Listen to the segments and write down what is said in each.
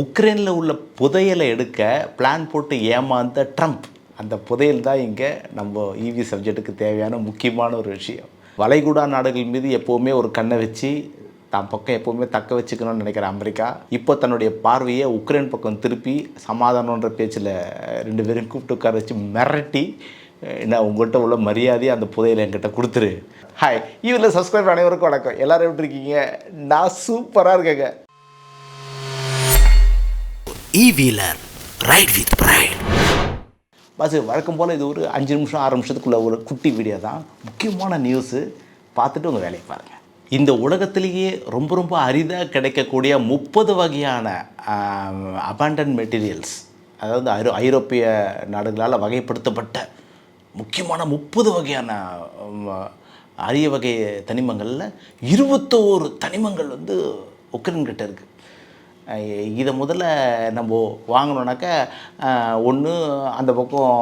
உக்ரைனில் உள்ள புதையலை எடுக்க பிளான் போட்டு ஏமாந்த ட்ரம்ப் அந்த புதையல் தான் இங்கே நம்ம ஈவி சப்ஜெக்ட்டுக்கு தேவையான முக்கியமான ஒரு விஷயம். வளைகுடா நாடுகள் மீது எப்போவுமே ஒரு கண்ணை வச்சு தான் பக்கம் எப்போவுமே தக்க வச்சுக்கணும்னு நினைக்கிற அமெரிக்கா இப்போ தன்னுடைய பார்வையை உக்ரைன் பக்கம் திருப்பி சமாதானன்ற பேச்சில் ரெண்டு பேரும் கூப்பிட்டு உட்கார வச்சு மிரட்டி என்ன உங்கள்கிட்ட உள்ள மரியாதையை அந்த புதையலை என்கிட்ட கொடுத்துரு. ஹாய் இதில் சப்ஸ்கிரைப் அனைவருக்கும் வணக்கம். எல்லோரும் எப்படி இருக்கீங்க? நான் சூப்பராக இருக்கேங்க. ஈவியில் ரைட் வித் with பஸ் வழக்கம் போல் இது ஒரு அஞ்சு நிமிஷம் ஆறு நிமிஷத்துக்குள்ள ஒரு குட்டி வீடியோ தான். முக்கியமான நியூஸு பார்த்துட்டு உங்கள் வேலையை பாருங்கள் இந்த உலகத்திலேயே ரொம்ப ரொம்ப அரிதாக கிடைக்கக்கூடிய முப்பது வகையான அபாண்டன் மெட்டீரியல்ஸ் அதாவது ஐரோ ஐரோப்பிய நாடுகளால் வகைப்படுத்தப்பட்ட முக்கியமான முப்பது வகையான அரிய வகை தனிமங்களில் இருபத்தோரு தனிமங்கள் வந்து உக்ரைன்கிட்ட இருக்குது இதை முதல்ல நம்ம வாங்கணுன்னாக்கா ஒன்று அந்த பக்கம்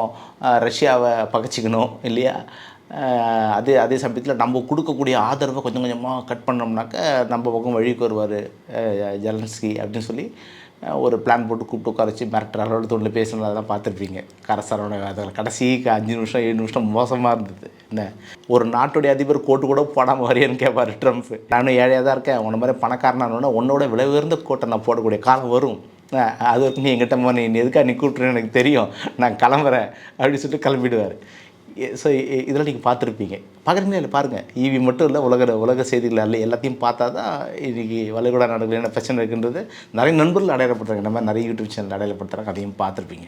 ரஷ்யாவை பகைச்சிக்கணும் இல்லையா? அதே அதே சமயத்தில் நம்ம கொடுக்கக்கூடிய ஆதரவை கொஞ்சம் கொஞ்சமாக கட் பண்ணோம்னாக்க நம்ம பக்கம் வழிக்கு வருவார் ஜலன்ஸ்கி அப்படின்னு சொல்லி. ஒரு பிளான் போட்டு கூப்பிட்டு உட்கார வச்சு மிரட்டுற அளவில் தொழில் பேசணும் அதெல்லாம் பார்த்துருப்பீங்க. கரசரவண அதில் கடைசிக்கு அஞ்சு நிமிஷம் ஏழு நிமிஷம் மோசமாக இருந்தது. என்ன? ஒரு நாட்டுடைய அதிபர் கோட்டு கூட போடாமல் வரையன்னு கேட்பார் ட்ரம்ப். நானும் ஏழையாக தான் இருக்கேன். உன்ன மாதிரி பணக்காரனானோன்னா உன்னோட விலை உயர்ந்த கோட்டை நான் போடக்கூடிய காலம் வரும். அது வரைக்கும் நீ எங்கிட்ட நீ எதுக்காக நீ கூப்பிட்டுருன்னு எனக்கு தெரியும். நான் கிளம்புறேன் அப்படின்னு சொல்லிட்டு கிளம்பிடுவார். ஸோ இதெல்லாம் நீங்கள் பார்த்துருப்பீங்க. பார்க்குறீங்களா இல்லை? பாருங்கள் ஈவி மட்டும் இல்லை உலக உலக செய்திகள் அல்ல எல்லாத்தையும் பார்த்தா தான் இன்றைக்கி வளைகுடா நாடுகள் என்ன பிரச்சனை இருக்குன்றது நிறைய நண்பர்கள் அடையாளப்படுத்துறாங்க. நம்ம நிறைய யூடியூப் சேனல் அடையாளப்படுத்துறாங்க அதையும் பார்த்துருப்பீங்க.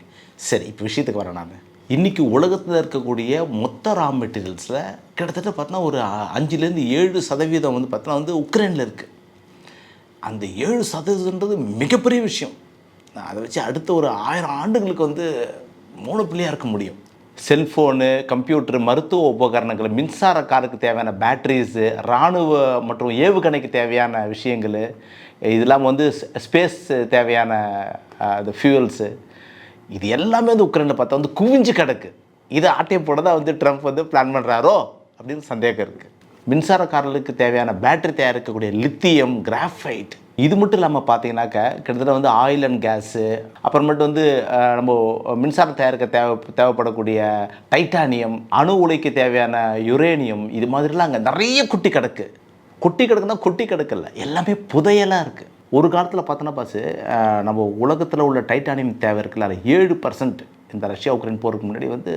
சரி இப்போ விஷயத்துக்கு வரேன் நான். இன்றைக்கி உலகத்தில் இருக்கக்கூடிய மொத்த ரா மெட்டீரியல்ஸில் கிட்டத்தட்ட பார்த்தோன்னா ஒரு அஞ்சுலேருந்து ஏழு சதவீதம் வந்து பார்த்தோன்னா வந்து உக்ரைனில் இருக்குது அந்த ஏழு சதவீதன்றது மிகப்பெரிய விஷயம். அதை வச்சு அடுத்த ஒரு ஆயிரம் ஆண்டுகளுக்கு வந்து மூணு பிள்ளையாக இருக்க முடியும். செல்ஃபோனு கம்ப்யூட்டர் மருத்துவ உபகரணங்கள் மின்சார காருக்கு தேவையான பேட்டரிஸு இராணுவ மற்றும் ஏவுகணைக்கு தேவையான விஷயங்கள் இதெல்லாம் வந்து ஸ்பேஸ் தேவையான அந்த அது ஃபியூவல்ஸு இது எல்லாமே வந்து உக்ரைனில் பார்த்தா வந்து குவிஞ்சு கிடக்கு. இதை ஆட்டையை போட தான் வந்து ட்ரம்ப் வந்து பிளான் பண்ணுறாரோ அப்படின்னு சந்தேகம் இருக்குது மின்சார கார்களுக்கு தேவையான பேட்டரி தயாரிக்கக்கூடிய லித்தியம் கிராஃபைட் இது மட்டும் இல்லாமல் பார்த்தீங்கன்னாக்க கிட்டத்தட்ட வந்து ஆயில் அண்ட் கேஸு அப்புறமேட்டு வந்து நம்ம மின்சாரம் தயாரிக்க தேவை தேவைப்படக்கூடிய டைட்டானியம் அணு உலைக்கு தேவையான யுரேனியம் இது மாதிரிலாம் அங்கே நிறைய குட்டி கிடக்கு. குட்டி கிடக்குன்னா குட்டி கிடக்கல எல்லாமே புதையலாக இருக்குது ஒரு காலத்தில் பார்த்தோன்னா பாசு நம்ம உலகத்தில் உள்ள டைட்டானியம் தேவை இருக்குல்ல அதில் ஏழு பர்சன்ட் இந்த ரஷ்யா உக்ரைன் போருக்கு முன்னாடி வந்து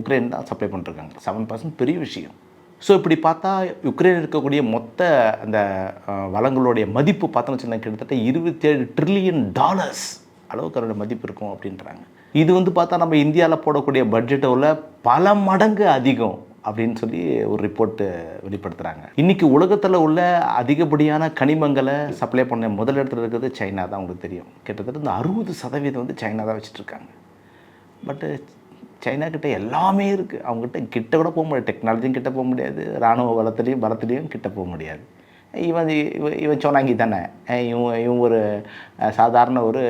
உக்ரைன் தான் சப்ளை பண்ணிருக்காங்க செவன் பர்சன்ட் பெரிய விஷயம். ஸோ இப்படி பார்த்தா யுக்ரைன் இருக்கக்கூடிய மொத்த அந்த வளங்களுடைய மதிப்பு பார்த்தோன்னு வச்சுக்கோங்க கிட்டத்தட்ட இருபத்தேழு ட்ரில்லியன் டாலர்ஸ் அளவுக்கு அதோட மதிப்பு இருக்கும் அப்படின்றாங்க. இது வந்து பார்த்தா நம்ம இந்தியாவில் போடக்கூடிய பட்ஜெட்டை உள்ள பல மடங்கு அதிகம் அப்படின்னு சொல்லி ஒரு ரிப்போர்ட்டு வெளிப்படுத்துகிறாங்க இன்றைக்கி உலகத்தில் உள்ள அதிகப்படியான கனிமங்களை சப்ளை பண்ண முதல் இடத்துல இருக்கிறது சைனா தான் உங்களுக்கு தெரியும். கிட்டத்தட்ட இந்த அறுபது சதவீதம் வந்து சைனா தான் வச்சுட்ருக்காங்க பட்டு சைனா கிட்ட எல்லாமே இருக்குது அவங்ககிட்ட கிட்ட கூட போக முடியாது. டெக்னாலஜியும் கிட்ட போக முடியாது. இராணுவ பலத்துலேயும் பலத்துலேயும் கிட்ட போக முடியாது. இவன் இவன் இவன் சோனாங்கி தானே. இவன் இவன் ஒரு சாதாரண ஒரு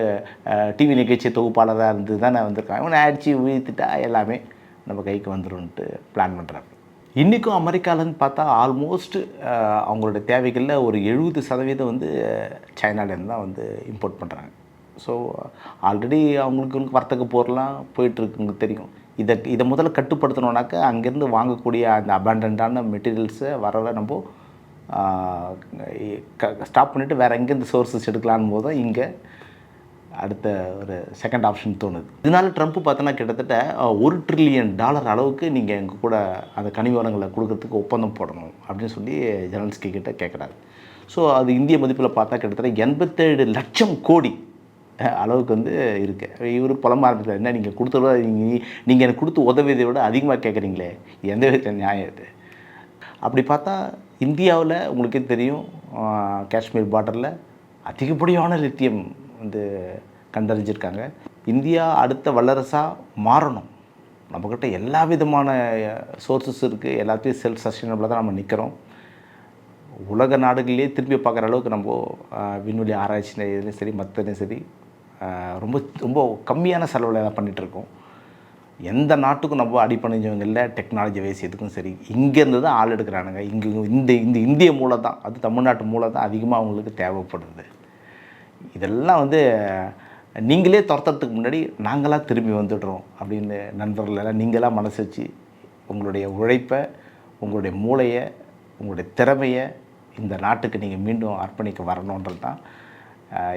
டிவி நிகழ்ச்சி தொகுப்பாளராக இருந்து தானே வந்திருக்கான். இவனை அடித்து வீழ்த்துட்டா எல்லாமே நம்ம கைக்கு வந்துடும்ன்ட்டு பிளான் பண்ணுறாங்க இன்றைக்கும் அமெரிக்காலன்னு பார்த்தா ஆல்மோஸ்ட் அவங்களோட தேவைகளில் ஒரு எழுபது சதவீதம் வந்து சைனாலேருந்து தான் வந்து இம்போர்ட் பண்ணுறாங்க ஸோ ஆல்ரெடி அவங்களுக்கு வர்த்தக போர்லாம் போயிட்டுருக்குங்க தெரியும். இதை இதை முதல்ல கட்டுப்படுத்தணுன்னாக்கா அங்கேருந்து வாங்கக்கூடிய அந்த அபேண்டன்டான மெட்டீரியல்ஸை வரவை நம்ம ஸ்டாப் பண்ணிவிட்டு வேறு எங்கேருந்து சோர்ஸஸ் எடுக்கலான்னு போது தான் இங்கே அடுத்த ஒரு செகண்ட் ஆப்ஷன் தோணுது. இதனால ட்ரம்ப் பார்த்தோன்னா கிட்டத்தட்ட ஒரு ட்ரில்லியன் டாலர் அளவுக்கு நீங்கள் எங்கள் கூட அந்த கனிம வளங்களை கொடுக்கறதுக்கு ஒப்பந்தம் போடணும் அப்படின்னு சொல்லி ஜெலன்ஸ்கி கிட்ட கேட்குறாரு ஸோ அது இந்திய மதிப்பில் பார்த்தா கிட்டத்தட்ட எண்பத்தேழு லட்சம் கோடி அளவுக்கு வந்து இருக்குது இவர் புலம்ப ஆரம்பிச்சார் என்ன நீங்கள் கொடுத்தத நீங்கள் நீங்கள் எனக்கு கொடுத்து உதவியதை விட அதிகமாக கேட்குறீங்களே எந்த விதத்தில் நியாயம் இது? அப்படி பார்த்தா இந்தியாவில் உங்களுக்கே தெரியும் காஷ்மீர் பார்டரில் அதிகப்படியான லித்தியம் வந்து கண்டறிஞ்சிருக்காங்க. இந்தியா அடுத்த வல்லரசாக மாறணும். நம்மக்கிட்ட எல்லா விதமான சோர்சஸ் இருக்குது எல்லாத்தையும் செல்ஃப் சஸ்டைனபிளாக தான் நம்ம நிற்கிறோம் உலக நாடுகளிலே திரும்பி பார்க்குற அளவுக்கு நம்ம விண்வெளி ஆராய்ச்சி இதுலையும் சரி மற்றதுலையும் சரி ரொம்ப ரொம்ப கம்மியான செலவில் தான் பண்ணிகிட்ருக்கோம் எந்த நாட்டுக்கும் நம்ம அடிப்பணிஞ்சவங்க இல்லை டெக்னாலஜி வைஸ் எதுக்கும் சரி இங்கேருந்து தான் ஆள் எடுக்கிறானுங்க. இங்கே இந்த இந்த இந்திய மூலம் தான் அது தமிழ்நாட்டு மூலம் தான் அதிகமாக அவங்களுக்கு தேவைப்படுது. இதெல்லாம் வந்து நீங்களே துரத்துறதுக்கு முன்னாடி நாங்களாக திரும்பி வந்துடுறோம் அப்படின்னு நண்பர்கள் எல்லாம் நீங்களாக மனசு வச்சு உங்களுடைய உழைப்பை உங்களுடைய மூளையை உங்களுடைய திறமையை இந்த நாட்டுக்கு நீங்கள் மீண்டும் அர்ப்பணிக்க வரணுன்றது தான்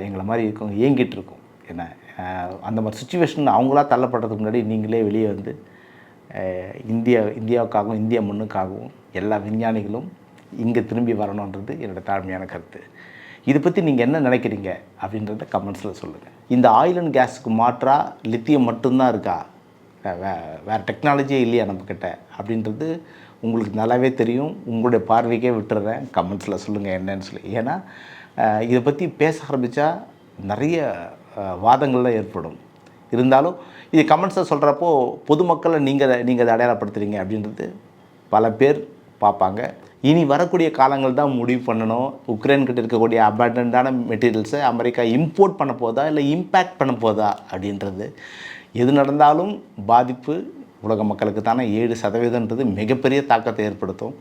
எங்களை மாதிரி இருக்கவங்க ஏங்கிட்டு இருக்கும். என்ன அந்த மாதிரி சுச்சுவேஷன் அவங்களா தள்ளப்படுறதுக்கு முன்னாடி நீங்களே வெளியே வந்து இந்தியா இந்தியாவுக்காகவும் இந்திய மண்ணுக்காகவும் எல்லா விஞ்ஞானிகளும் இங்கே திரும்பி வரணுன்றது என்னோடய தாழ்மையான கருத்து. இதை பற்றி நீங்கள் என்ன நினைக்கிறீங்க அப்படின்றத கமெண்ட்ஸில் சொல்லுங்கள் இந்த ஆயில் அண்ட் கேஸுக்கு மாற்றாக லித்தியம் மட்டும்தான் இருக்கா? வே- வே- வேறு டெக்னாலஜியே இல்லையா நம்மக்கிட்ட அப்படின்றது உங்களுக்கு நல்லாவே தெரியும் உங்களுடைய பார்வைக்கே விட்டுறேன். கமெண்ட்ஸில் சொல்லுங்கள் என்னன்னு சொல்லி. ஏன்னா இதை பற்றி பேச ஆரம்பித்தா நிறைய வாதங்கள்லாம் ஏற்படும். இருந்தாலும் இது கமெண்ட்ஸில் சொல்கிறப்போ பொதுமக்களை நீங்கள் நீங்கள் அதை அடையாளப்படுத்துறீங்க அப்படின்றது பல பேர் பார்ப்பாங்க. இனி வரக்கூடிய காலங்கள் தான் முடிவு பண்ணணும். உக்ரைன் கிட்ட இருக்கக்கூடிய அபண்டன்டான மெட்டீரியல்ஸை அமெரிக்கா இம்போர்ட் பண்ண போதா இல்லை இம்பேக்ட் பண்ண போதா அப்படின்றது. எது நடந்தாலும் பாதிப்பு உலக மக்களுக்கு தானே ஏழு சதவீதன்றது மிகப்பெரிய தாக்கத்தை ஏற்படுத்தும்.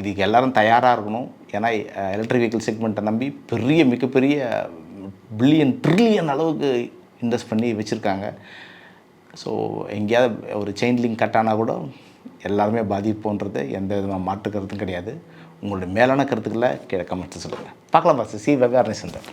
இதுக்கு எல்லாரும் தயாராக இருக்கணும். ஏன்னா எலக்ட்ரிக் வெஹிக்கிள் செக்மெண்ட்டை நம்பி பெரிய மிகப்பெரிய பில்லியன் ட்ரில்லியன் அளவுக்கு இன்வெஸ்ட் பண்ணி வச்சுருக்காங்க. ஸோ எங்கேயாவது ஒரு செயின் லிங்க் கட் ஆனால் கூட எல்லாருமே பாதிப்போன்றது எந்த விதமாக மாற்று கருத்தும் கிடையாது. உங்களுடைய மேலான கருத்துக்களை கீழே கமெண்ட்ஸ் சொல்லுங்கள் பார்க்கலாம் பாஸ் சி. வெவ்வேறு சென்டர்